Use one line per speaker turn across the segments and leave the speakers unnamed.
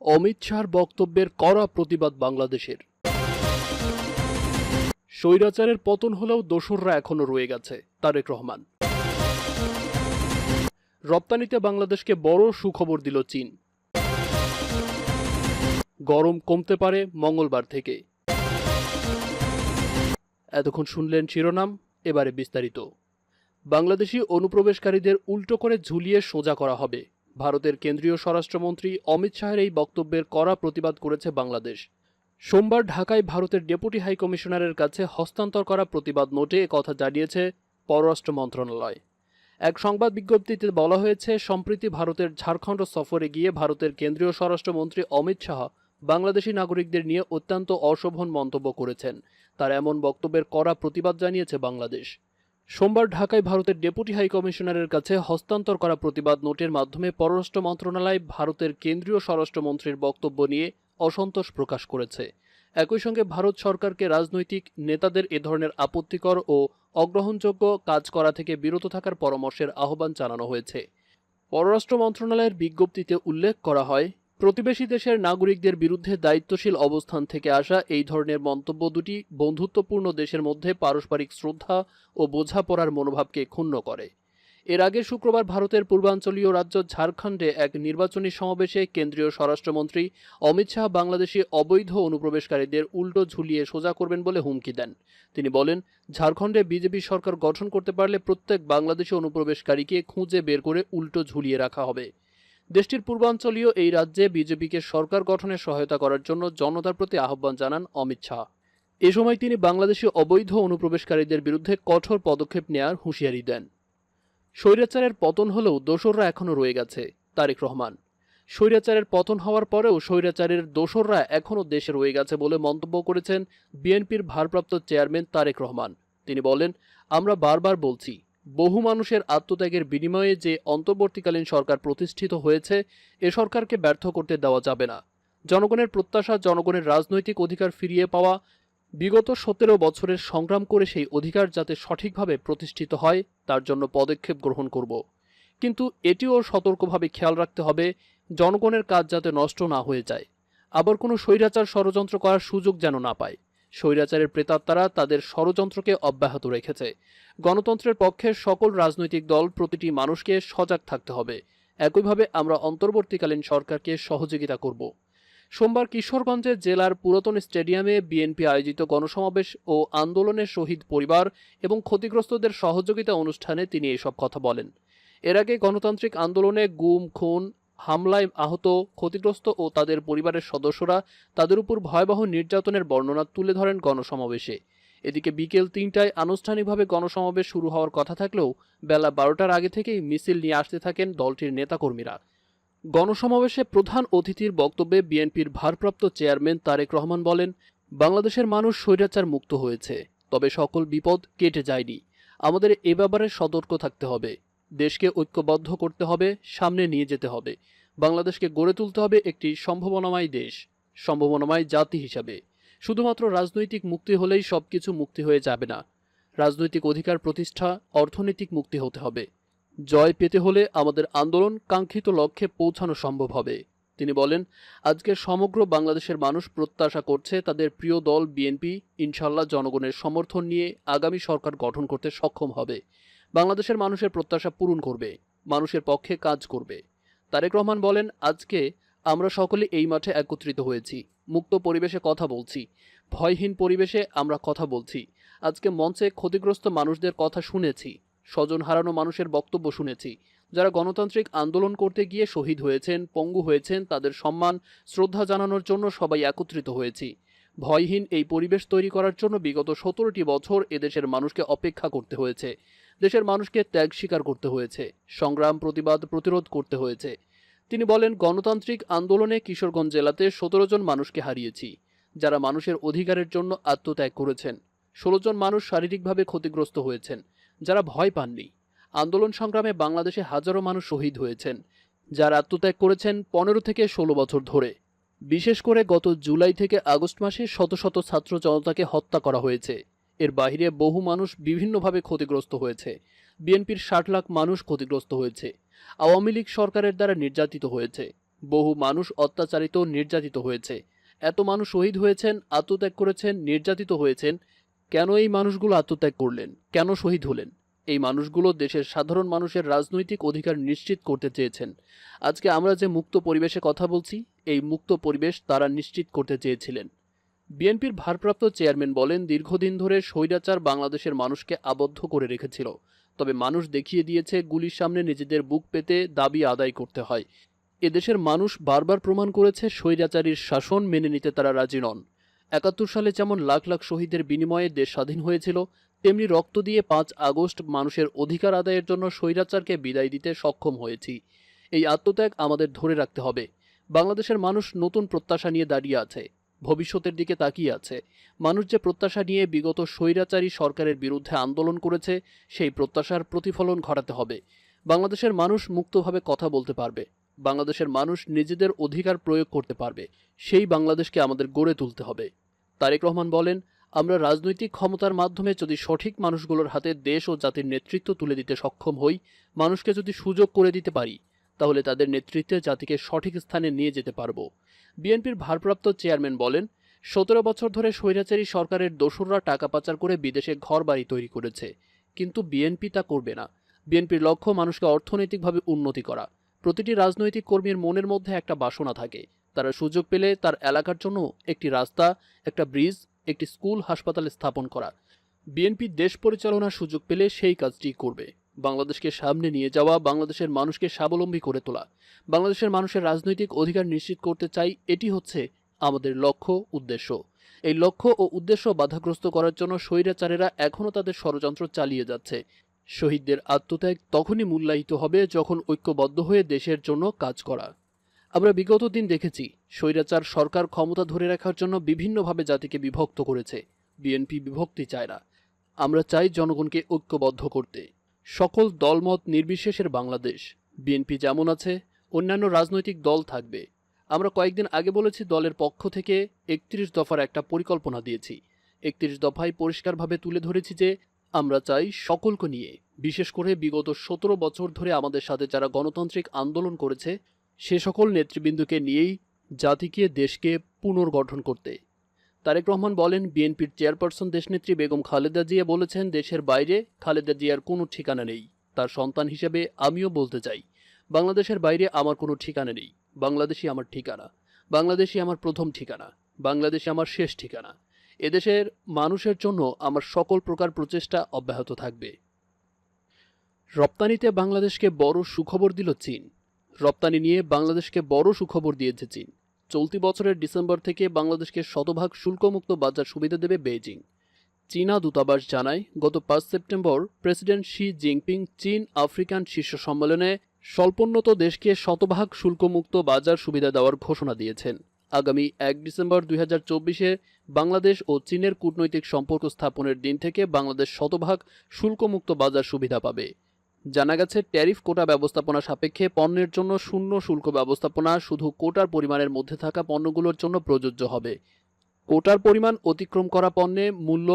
অমিত শাহর বক্তব্যের কড়া প্রতিবাদ বাংলাদেশের। স্বৈরাচারের পতন হলেও দোসররা এখনও রয়ে গেছে, তারেক রহমান। রপ্তানিতে বাংলাদেশকে বড় সুখবর দিল চীন। গরম কমতে পারে মঙ্গলবার থেকে। এতক্ষণ শুনলেন শিরোনাম, এবারে বিস্তারিত। বাংলাদেশি অনুপ্রবেশকারীদের উল্টো করে ঝুলিয়ে সোজা করা হবে। ভারতের কেন্দ্রীয় স্বরাষ্ট্রমন্ত্রী অমিত শাহের এই বক্তব্যের কড়া প্রতিবাদ করেছে বাংলাদেশ। সোমবার ঢাকায় ভারতের ডেপুটি হাই কমিশনারের কাছে হস্তান্তর করা প্রতিবাদ নোটে কথা জানিয়েছে পররাষ্ট্র মন্ত্রণালয়। এক সংবাদ বিজ্ঞপ্তিতে বলা হয়েছে, সম্প্রতি ভারতের ঝাড়খণ্ড সফরে গিয়ে ভারতের কেন্দ্রীয় স্বরাষ্ট্রমন্ত্রী অমিত শাহ বাংলাদেশি নাগরিকদের নিয়ে অত্যন্ত অশোভন মন্তব্য করেছেন। তার এমন বক্তব্যের কড়া প্রতিবাদ জানিয়েছে বাংলাদেশ। সোমবার ঢাকায় ভারতের ডেপুটি হাই কমিশনারের কাছে হস্তান্তর করা প্রতিবাদ নোটের মাধ্যমে পররাষ্ট্র মন্ত্রণালয় ভারতের কেন্দ্রীয় স্বরাষ্ট্রমন্ত্রীর বক্তব্য নিয়ে অসন্তোষ প্রকাশ করেছে। একই সঙ্গে ভারত সরকারকে রাজনৈতিক নেতাদের এ ধরনের আপত্তিকর ও অগ্রহণযোগ্য কাজ করা থেকে বিরত থাকার পরামর্শের আহ্বান জানানো হয়েছে। পররাষ্ট্র মন্ত্রণালয়ের বিজ্ঞপ্তিতে উল্লেখ করা হয় প্রতিবেশী দেশের নাগরিকদের বিরুদ্ধে দায়িত্বশীল অবস্থান থেকে আসা এই ধরনের মন্তব্য দুটি বন্ধুত্বপূর্ণ দেশের মধ্যে পারস্পরিক শ্রদ্ধা ও বোঝাপড়ার মনোভাবকে ক্ষুণ্ণ করে। এর আগে শুক্রবার ভারতের পূর্বাঞ্চলীয় রাজ্য ঝাড়খণ্ডে এক নির্বাচনী সমাবেশে কেন্দ্রীয় স্বরাষ্ট্রমন্ত্রী অমিত শাহ বাংলাদেশে অবৈধ অনুপ্রবেশকারীদের উল্টো ঝুলিয়ে সোজা করবেন বলে হুমকি দেন। তিনি বলেন, ঝাড়খণ্ডে বিজেপি সরকার গঠন করতে পারলে প্রত্যেক বাংলাদেশি অনুপ্রবেশকারীকে খুঁজে বের করে উল্টো ঝুলিয়ে রাখা হবে। দেশটির পূর্বাঞ্চলীয় এই রাজ্যে বিজেপিকে সরকার গঠনে সহায়তা করার জন্য জনতার প্রতি আহ্বান জানান অমিত শাহ। এ সময় তিনি বাংলাদেশি অবৈধ অনুপ্রবেশকারীদের বিরুদ্ধে কঠোর পদক্ষেপ নেয়ার হুঁশিয়ারি দেন। স্বৈরাচারের পতন হলেও দোসররা এখনও রয়ে গেছে, তারেক রহমান। স্বৈরাচারের পতন হওয়ার পরেও স্বৈরাচারের দোসররা এখনও দেশে রয়ে গেছে বলে মন্তব্য করেছেন বিএনপির ভারপ্রাপ্ত চেয়ারম্যান তারেক রহমান। তিনি বলেন, আমরা বারবার বলছি বহু মানুষের আত্মত্যাগের বিনিময়ে যে অন্তর্বর্তীকালীন সরকার প্রতিষ্ঠিত হয়েছে, এ সরকারকে ব্যর্থ করতে দেওয়া যাবে না। জনগণের প্রত্যাশা, জনগণের রাজনৈতিক অধিকার ফিরিয়ে পাওয়া, বিগত সতেরো বছরের সংগ্রাম করে সেই অধিকার যাতে সঠিকভাবে প্রতিষ্ঠিত হয়, তার জন্য পদক্ষেপ গ্রহণ করব। কিন্তু এটিও সতর্কভাবে খেয়াল রাখতে হবে, জনগণের কাজ যাতে নষ্ট না হয়ে যায়। আবার কোনো স্বৈরাচার ষড়যন্ত্র করার সুযোগ যেন না পায়। স্বৈরাচারের প্রেতাত্মারা তাদের ষড়যন্ত্রকে অব্যাহত রেখেছে। গণতন্ত্রের পক্ষে সকল রাজনৈতিক দল প্রতিটি মানুষকে সজাগ থাকতে হবে। একইভাবে আমরা অন্তর্বর্তীকালীন সরকারকে সহযোগিতা করব। সোমবার কিশোরগঞ্জের জেলার পুরাতন স্টেডিয়ামে বিএনপি আয়োজিত গণসমাবেশ ও আন্দোলনের শহীদ পরিবার এবং ক্ষতিগ্রস্তদের সহযোগিতা অনুষ্ঠানে তিনি এসব কথা বলেন। এর আগে গণতান্ত্রিক আন্দোলনে গুম, খুন হামলায় আহত, ক্ষতিগ্রস্ত ও তাদের পরিবারের সদস্যরা তাদের উপর ভয়াবহ নির্যাতনের বর্ণনা তুলে ধরেন গণসমাবেশে। এদিকে বিকেল তিনটায় আনুষ্ঠানিকভাবে গণসমাবেশ শুরু হওয়ার কথা থাকলেও বেলা বারোটার আগে থেকেই মিছিল নিয়ে আসতে থাকেন দলটির নেতাকর্মীরা। গণসমাবেশে প্রধান অতিথির বক্তব্যে বিএনপির ভারপ্রাপ্ত চেয়ারম্যান তারেক রহমান বলেন, বাংলাদেশের মানুষ স্বৈরাচার মুক্ত হয়েছে, তবে সকল বিপদ কেটে যায়নি। আমাদের এ ব্যাপারে সতর্ক থাকতে হবে। দেশকে ঐক্যবদ্ধ করতে হবে, সামনে নিয়ে যেতে হবে। বাংলাদেশকে গড়ে তুলতে হবে একটি সম্ভাবনাময় দেশ, সম্ভাবনাময় জাতি হিসাবে। শুধুমাত্র রাজনৈতিক মুক্তি হলেই সবকিছু মুক্তি হয়ে যাবে না। রাজনৈতিক অধিকার প্রতিষ্ঠা, অর্থনৈতিক মুক্তি হতে হবে। জয় পেতে হলে আমাদের আন্দোলন কাঙ্ক্ষিত লক্ষ্যে পৌঁছানো সম্ভব হবে। তিনি বলেন আজকে সমগ্র বাংলাদেশের মানুষ প্রত্যাশা করছে তাদের প্রিয় দল বিএনপি ইনশাল্লাহ জনগণের সমর্থন নিয়ে আগামী সরকার গঠন করতে সক্ষম হবে। বাংলাদেশের মানুষের প্রত্যাশা পূরণ করবে, মানুষের পক্ষে কাজ করবে। তারেক রহমান বলেন, আজকে আমরা সকলে এই মাঠে একত্রিত হয়েছি, মুক্ত পরিবেশে কথা বলছি, ভয়হীন পরিবেশে আমরা কথা বলছি। আজকে মঞ্চে ক্ষতিগ্রস্ত মানুষদের কথা শুনেছি, স্বজন হারানো মানুষের বক্তব্য শুনেছি। যারা গণতান্ত্রিক আন্দোলন করতে গিয়ে শহীদ হয়েছেন, পঙ্গু হয়েছেন, তাদের সম্মান, শ্রদ্ধা জানানোর জন্য সবাই একত্রিত হয়েছি। ভয়হীন এই পরিবেশ তৈরি করার জন্য বিগত সতেরোটি বছর এদেশের মানুষকে অপেক্ষা করতে হয়েছে। দেশের মানুষকে ত্যাগ স্বীকার করতে হয়েছে, সংগ্রাম প্রতিবাদ প্রতিরোধ করতে হয়েছে। তিনি বলেন, গণতান্ত্রিক আন্দোলনে কিশোরগঞ্জ জেলাতে সতেরো জন মানুষকে হারিয়েছি, যারা মানুষের অধিকারের জন্য আত্মত্যাগ করেছেন। ষোলো জন মানুষ শারীরিকভাবে ক্ষতিগ্রস্ত হয়েছেন, যারা ভয় পাননি। আন্দোলন সংগ্রামে বাংলাদেশে হাজারো মানুষ শহীদ হয়েছেন, যারা আত্মত্যাগ করেছেন পনেরো থেকে ষোলো বছর ধরে। বিশেষ করে গত জুলাই থেকে আগস্ট মাসে শত শত ছাত্র জনতাকে হত্যা করা হয়েছে। এর বাইরে বহু মানুষ বিভিন্নভাবে ক্ষতিগ্রস্ত হয়েছে। বিএনপির ষাট লাখ মানুষ ক্ষতিগ্রস্ত হয়েছে। আওয়ামী লীগ সরকারের দ্বারা নির্যাতিত হয়েছে। বহু মানুষ অত্যাচারিত নির্যাতিত হয়েছে। এত মানুষ শহীদ হয়েছেন, আত্মত্যাগ করেছেন, নির্যাতিত হয়েছেন। কেন এই মানুষগুলো আত্মত্যাগ করলেন? কেন শহীদ হলেন? এই মানুষগুলো দেশের সাধারণ মানুষের রাজনৈতিক অধিকার নিশ্চিত করতে চেয়েছেন। আজকে আমরা যে মুক্ত পরিবেশে কথা বলছি, এই মুক্ত পরিবেশ তারা নিশ্চিত করতে চেয়েছিলেন। বিএনপির ভারপ্রাপ্ত চেয়ারম্যান বলেন, দীর্ঘদিন ধরে স্বৈরাচার বাংলাদেশের মানুষকে আবদ্ধ করে রেখেছিল। তবে মানুষ দেখিয়ে দিয়েছে, গুলির সামনে নিজেদের বুক পেতে দাবি আদায় করতে হয়। এদেশের মানুষ বারবার প্রমাণ করেছে, স্বৈরাচারীর শাসন মেনে নিতে তারা রাজি নন। একাত্তর সালে যেমন লাখ লাখ শহীদের বিনিময়ে দেশ স্বাধীন হয়েছিল, তেমনি রক্ত দিয়ে পাঁচ আগস্ট মানুষের অধিকার আদায়ের জন্য স্বৈরাচারকে বিদায় দিতে সক্ষম হয়েছি। এই আত্মত্যাগ আমাদের ধরে রাখতে হবে। বাংলাদেশের মানুষ নতুন প্রত্যাশা নিয়ে দাঁড়িয়ে আছে। ভবিষ্যতের দিকে তাকিয়ে আছে। মানুষ যে প্রত্যাশা নিয়ে বিগত স্বৈরাচারী সরকারের বিরুদ্ধে আন্দোলন করেছে, সেই প্রত্যাশার প্রতিফলন ঘটাতে হবে। বাংলাদেশের মানুষ মুক্তভাবে কথা বলতে পারবে। বাংলাদেশের মানুষ নিজেদের অধিকার প্রয়োগ করতে পারবে। সেই বাংলাদেশকে আমাদের গড়ে তুলতে হবে। তারেক রহমান বলেন, আমরা রাজনৈতিক ক্ষমতার মাধ্যমে যদি সঠিক মানুষগুলোর হাতে দেশ ও জাতির নেতৃত্ব তুলে দিতে সক্ষম হই, মানুষকে যদি সুযোগ করে দিতে পারি তাহলে তাদের নেতৃত্বে জাতিকে সঠিক স্থানে নিয়ে যেতে পারব। বিএনপির ভারপ্রাপ্ত চেয়ারম্যান বলেন, সতেরো বছর ধরে স্বৈরাচারী সরকারের দোসররা টাকা পাচার করে বিদেশে ঘর বাড়ি তৈরি করেছে। কিন্তু বিএনপি তা করবে না। বিএনপির লক্ষ্য মানুষকে অর্থনৈতিকভাবে উন্নতি করা। প্রতিটি রাজনৈতিক কর্মীর মনের মধ্যে একটা বাসনা থাকে। তারা সুযোগ পেলে তার এলাকার জন্য একটি রাস্তা, একটা ব্রিজ, একটি স্কুল, হাসপাতাল স্থাপন করা। বিএনপি দেশ পরিচালনার সুযোগ পেলে সেই কাজটি করবে। বাংলাদেশকে সামনে নিয়ে যাওয়া, বাংলাদেশের মানুষকে স্বাবলম্বী করে তোলা। বাংলাদেশের মানুষের রাজনৈতিক অধিকার নিশ্চিত করতে চাই, এটি হচ্ছে আমাদের লক্ষ্য, উদ্দেশ্য। এই লক্ষ্য ও উদ্দেশ্য বাধাগ্রস্ত করার জন্য স্বৈরাচারেরা এখনও তাদের ষড়যন্ত্র চালিয়ে যাচ্ছে। শহীদদের আত্মত্যাগ তখনই মূল্যায়িত হবে যখন ঐক্যবদ্ধ হয়ে দেশের জন্য কাজ করা। আমরা বিগত দিন দেখেছি, স্বৈরাচার সরকার ক্ষমতা ধরে রাখার জন্য বিভিন্নভাবে জাতিকে বিভক্ত করেছে। বিএনপি বিভক্তি চায় না। আমরা চাই জনগণকে ঐক্যবদ্ধ করতে। সকল দলমত নির্বিশেষের বাংলাদেশ। বিএনপি যেমন আছে, অন্যান্য রাজনৈতিক দল থাকবে। আমরা কয়েকদিন আগে বলেছি দলের পক্ষ থেকে একত্রিশ দফার একটা পরিকল্পনা দিয়েছি। একত্রিশ দফায় পরিষ্কারভাবে তুলে ধরেছি যে, আমরা চাই সকলকে নিয়ে, বিশেষ করে বিগত সতেরো বছর ধরে আমাদের সাথে যারা গণতান্ত্রিক আন্দোলন করেছে, সে সকল নেতৃবৃন্দকে নিয়েই জাতিকে, দেশকে পুনর্গঠন করতে। তারেক রহমান বলেন, বিএনপির চেয়ারপারসন দেশনেত্রী বেগম খালেদা জিয়া বলেছেন, দেশের বাইরে খালেদা জিয়ার কোনো ঠিকানা নেই। তার সন্তান হিসেবে আমিও বলতে চাই, বাংলাদেশের বাইরে আমার কোনো ঠিকানা নেই। বাংলাদেশই আমার ঠিকানা। বাংলাদেশই আমার প্রথম ঠিকানা। বাংলাদেশই আমার শেষ ঠিকানা। এদেশের মানুষের জন্য আমার সকল প্রকার প্রচেষ্টা অব্যাহত থাকবে। রপ্তানিতে বাংলাদেশকে বড় সুখবর দিল চীন। রপ্তানি নিয়ে বাংলাদেশকে বড় সুখবর দিয়েছে চীন। চলতি বছরের ডিসেম্বর থেকে বাংলাদেশকে শতভাগ শুল্কমুক্ত বাজার সুবিধা দেবে বেইজিং। চীনা দূতাবাস জানায়, গত পাঁচ সেপ্টেম্বর প্রেসিডেন্ট শি জিনপিং চীন আফ্রিকান শীর্ষ সম্মেলনে স্বল্পোন্নত দেশকে শতভাগ শুল্কমুক্ত বাজার সুবিধা দেওয়ার ঘোষণা দিয়েছেন। আগামী এক ডিসেম্বর দুই বাংলাদেশ ও চীনের কূটনৈতিক সম্পর্ক স্থাপনের দিন থেকে বাংলাদেশ শতভাগ শুল্কমুক্ত বাজার সুবিধা পাবে। জানা গেছে, ট্যারিফ কোটা ব্যবস্থাপনা সাপেক্ষে পণ্যের জন্য শূন্য শুল্ক ব্যবস্থাপনা শুধু কোটার পরিমাণের মধ্যে থাকা পণ্যগুলোর জন্য প্রযোজ্য হবে। কোটার পরিমাণ অতিক্রম করা পণ্যে মূল্য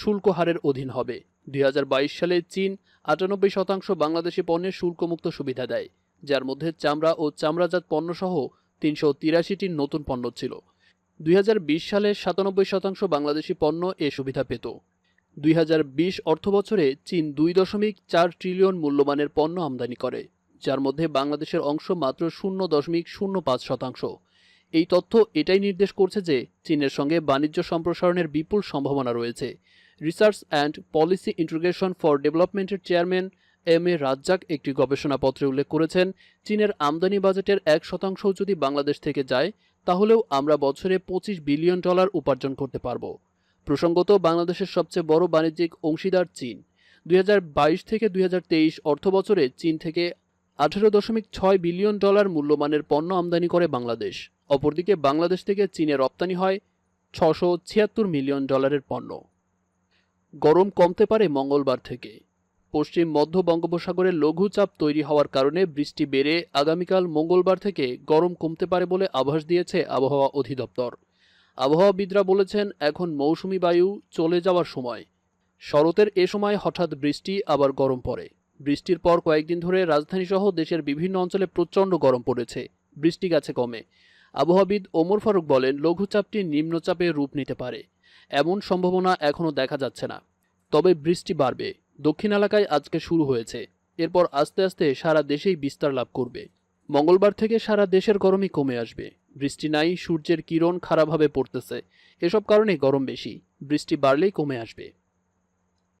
শুল্ক হারের অধীন হবে। দুই হাজার বাইশ সালে চীন আটানব্বই শতাংশ বাংলাদেশি পণ্যের শুল্কমুক্ত সুবিধা দেয়, যার মধ্যে চামড়া ও চামড়াজাত পণ্যসহ তিনশো তিরাশিটি নতুন পণ্য ছিল। দুই হাজার বিশ সালে সাতানব্বই শতাংশ বাংলাদেশি পণ্য এ সুবিধা পেত। দুই হাজার বিশ অর্থবছরে চীন দুই দশমিক চার ট্রিলিয়ন মূল্যমানের পণ্য আমদানি করে, যার মধ্যে বাংলাদেশের অংশ মাত্র শূন্য দশমিক শূন্য পাঁচ শতাংশ। এই তথ্য এটাই নির্দেশ করছে যে চীনের সঙ্গে বাণিজ্য সম্প্রসারণের বিপুল সম্ভাবনা রয়েছে। Research and policy integration for ডেভেলপমেন্টের চেয়ারম্যান এম এ রাজ্জাক একটি গবেষণাপত্রে উল্লেখ করেছেন, চীনের আমদানি বাজেটের এক শতাংশও যদি বাংলাদেশ থেকে যায়, তাহলেও আমরা বছরে পঁচিশ বিলিয়ন ডলার উপার্জন করতে পারব। প্রসঙ্গত বাংলাদেশের সবচেয়ে বড় বাণিজ্যিক অংশীদার চীন। দুই হাজার বাইশ থেকে দুই অর্থ বছরে চীন থেকে আঠেরো দশমিক ছয় বিলিয়ন ডলার মূল্যমানের পণ্য আমদানি করে বাংলাদেশ। অপরদিকে বাংলাদেশ থেকে চীনে রপ্তানি হয় ছশো ছিয়াত্তর মিলিয়ন ডলারের পণ্য। গরম কমতে পারে মঙ্গলবার থেকে। পশ্চিম মধ্য বঙ্গোপসাগরে লঘুচাপ তৈরি হওয়ার কারণে বৃষ্টি বেড়ে আগামীকাল মঙ্গলবার থেকে গরম কমতে পারে বলে আভাস দিয়েছে আবহাওয়া অধিদপ্তর। আবহাওয়াবিদরা বলেছেন, এখন মৌসুমি বায়ু চলে যাওয়ার সময়। শরতের এ সময় হঠাৎ বৃষ্টি, আবার গরম পড়ে। বৃষ্টির পর কয়েকদিন ধরে রাজধানীসহ দেশের বিভিন্ন অঞ্চলে প্রচণ্ড গরম পড়েছে। বৃষ্টি গাছে কমে। আবহাওয়াবিদ ওমর ফারুক বলেন, লঘুচাপটি নিম্নচাপে রূপ নিতে পারে। এমন সম্ভাবনা এখনও দেখা যাচ্ছে না। তবে বৃষ্টি বাড়বে। দক্ষিণ এলাকায় আজকে শুরু হয়েছে। এরপর আস্তে আস্তে সারা দেশেই বিস্তার লাভ করবে। মঙ্গলবার থেকে সারা দেশের গরমই কমে আসবে। বৃষ্টি নাই সূর্যের কিরণ খারাপভাবে পড়তেছে। এসব কারণে গরম বেশি। বৃষ্টি বাড়লেই কমে আসবে।